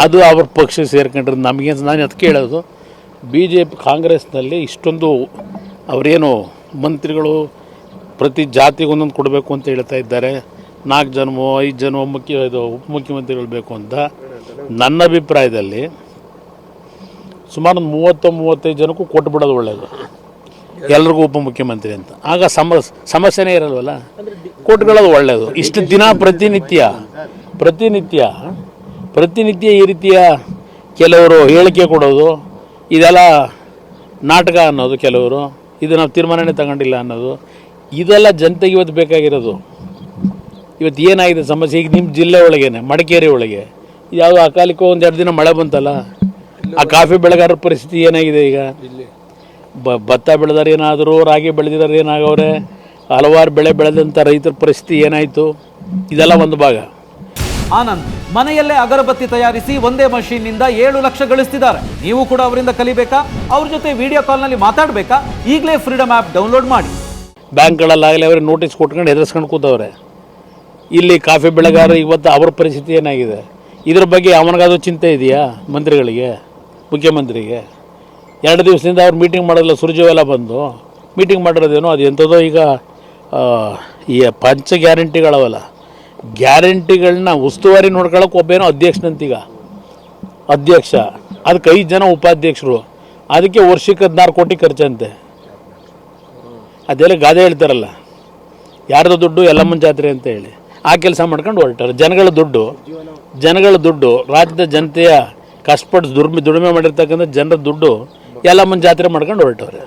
ಅದು ಅವ್ರ ಪಕ್ಷ ಸೇರ್ಕೊಂಡ್ರೆ ನಮಗೆ ನಾನು ಅದಕ್ಕೆ ಹೇಳೋದು. ಬಿ ಜೆ ಪಿ ಕಾಂಗ್ರೆಸ್ನಲ್ಲಿ ಇಷ್ಟೊಂದು ಅವರೇನು ಮಂತ್ರಿಗಳು ಪ್ರತಿ ಜಾತಿಗೆ ಒಂದೊಂದು ಕೊಡಬೇಕು ಅಂತ ಹೇಳ್ತಾ ಇದ್ದಾರೆ. ನಾಲ್ಕು ಜನವೋ ಐದು ಜನವೋ ಮುಖ್ಯ ಇದು ಉಪಮುಖ್ಯಮಂತ್ರಿಗಳು ಬೇಕು ಅಂತ. ನನ್ನ ಅಭಿಪ್ರಾಯದಲ್ಲಿ ಸುಮಾರು ಒಂದು ಮೂವತ್ತು ಮೂವತ್ತೈದು ಜನಕ್ಕೂ ಕೊಟ್ಟುಬಿಡೋದು ಒಳ್ಳೆಯದು ಎಲ್ರಿಗೂ ಉಪಮುಖ್ಯಮಂತ್ರಿ ಅಂತ. ಆಗ ಸಮ, ಸಮಸ್ಯೆನೇ ಇರಲ್ವಲ್ಲ? ಕೋಟ್ಗಳದು ಒಳ್ಳೆಯದು ಇಷ್ಟು ದಿನ ಪ್ರತಿನಿತ್ಯ ಪ್ರತಿನಿತ್ಯ ಪ್ರತಿನಿತ್ಯ ಈ ರೀತಿಯ ಕೆಲವರು ಹೇಳಿಕೆ ಕೊಡೋದು, ಇದೆಲ್ಲ ನಾಟಕ ಅನ್ನೋದು ಕೆಲವರು, ಇದು ನಾವು ತೀರ್ಮಾನನೇ ತಗೊಂಡಿಲ್ಲ ಅನ್ನೋದು, ಇದೆಲ್ಲ ಜನತೆಗೆ ಇವತ್ತು ಬೇಕಾಗಿರೋದು. ಇವತ್ತು ಏನಾಗಿದೆ ಸಮಸ್ಯೆ? ಈಗ ನಿಮ್ಮ ಜಿಲ್ಲೆ ಒಳಗೇನೆ, ಮಡಿಕೇರಿ ಒಳಗೆ. ಯಾವುದೋ ಅಕಾಲಿಕ ಒಂದು ಎರಡು ದಿನ ಮಳೆ ಬಂತಲ್ಲ? ಆ ಕಾಫಿ ಬೆಳೆಗಾರರ ಪರಿಸ್ಥಿತಿ ಏನಾಗಿದೆ ಈಗ? ಬ ಭತ್ತ ಬೆಳೆದಾರೆ ಏನಾದರೂ ರಾಗಿ ಬೆಳೆದಿರೋರು ಏನಾಗವ್ರೆ ಹಲವಾರು ಬೆಳೆ ಬೆಳೆದಂಥ ರೈತರ ಪರಿಸ್ಥಿತಿ ಏನಾಯಿತು? ಇದೆಲ್ಲ ಒಂದು ಭಾಗ. ಆನಂದ್ ಮನೆಯಲ್ಲೇ ಅಗರಬತ್ತಿ ತಯಾರಿಸಿ ಒಂದೇ ಮಷೀನ್ನಿಂದ ಏಳು ಲಕ್ಷ ಗಳಿಸ್ತಿದ್ದಾರೆ. ನೀವು ಕೂಡ ಅವರಿಂದ ಕಲಿಬೇಕಾ? ಅವ್ರ ಜೊತೆ ವಿಡಿಯೋ ಕಾಲ್ನಲ್ಲಿ ಮಾತಾಡಬೇಕಾ? ಈಗಲೇ ಫ್ರೀಡಮ್ ಆ್ಯಪ್ ಡೌನ್ಲೋಡ್ ಮಾಡಿ. ಬ್ಯಾಂಕ್ಗಳಲ್ಲಾಗಲಿ ಅವ್ರಿಗೆ ನೋಟಿಸ್ ಕೊಟ್ಕೊಂಡು ಹೆದರ್ಸ್ಕೊಂಡು ಕೂತವ್ರೆ. ಇಲ್ಲಿ ಕಾಫಿ ಬೆಳೆಗಾರ ಇವತ್ತು ಅವ್ರ ಪರಿಸ್ಥಿತಿ ಏನಾಗಿದೆ? ಇದ್ರ ಬಗ್ಗೆ ಅವನಿಗಾದ್ರೂ ಚಿಂತೆ ಇದೆಯಾ ಮಂತ್ರಿಗಳಿಗೆ ಮುಖ್ಯಮಂತ್ರಿಗೆ? ಎರಡು ದಿವಸದಿಂದ ಅವ್ರು ಮೀಟಿಂಗ್ ಮಾಡೋದಿಲ್ಲ, ಸುರ್ಜುವೆಲ್ಲ ಬಂದು. ಮೀಟಿಂಗ್ ಮಾಡಿರೋದೇನೋ, ಅದು ಎಂಥದೋ ಈಗ ಈ ಪಂಚ ಗ್ಯಾರಂಟಿಗಳವಲ್ಲ. ಗ್ಯಾರಂಟಿಗಳನ್ನ ಉಸ್ತುವಾರಿ ನೋಡ್ಕೊಳಕ್ಕೆ ಒಬ್ಬೇನೋ ಅಧ್ಯಕ್ಷನಂತೀಗ ಅಧ್ಯಕ್ಷ. ಅದಕ್ಕೆ ಐದು ಜನ ಉಪಾಧ್ಯಕ್ಷರು. ಅದಕ್ಕೆ ವರ್ಷಕ್ಕೆ ಹದಿನಾರು ಕೋಟಿ ಖರ್ಚಂತೆ. ಅದೆಲ್ಲ ಗಾದೆ ಹೇಳ್ತಾರಲ್ಲ. ಯಾರ್ದು ದುಡ್ಡು? ಯಲ್ಲಮ್ಮನ ಜಾತ್ರೆ ಅಂತ ಹೇಳಿ. ಆ ಕೆಲಸ ಮಾಡ್ಕೊಂಡು ಹೊರಟಾರೆ. ಜನಗಳ ದುಡ್ಡು. ಜನಗಳ ದುಡ್ಡು. ರಾಜ್ಯದ ಜನತೆಯ ಕಷ್ಟಪಟ್ಟು ದುರ್ಮಿ ದುಡಿಮೆ ಮಾಡಿರ್ತಕ್ಕಂಥ ಜನರ ದುಡ್ಡು ಎಲ್ಲಮ್ಮನ ಜಾತ್ರೆ ಮಾಡ್ಕೊಂಡು ಹೊರಟವ್ರೆ.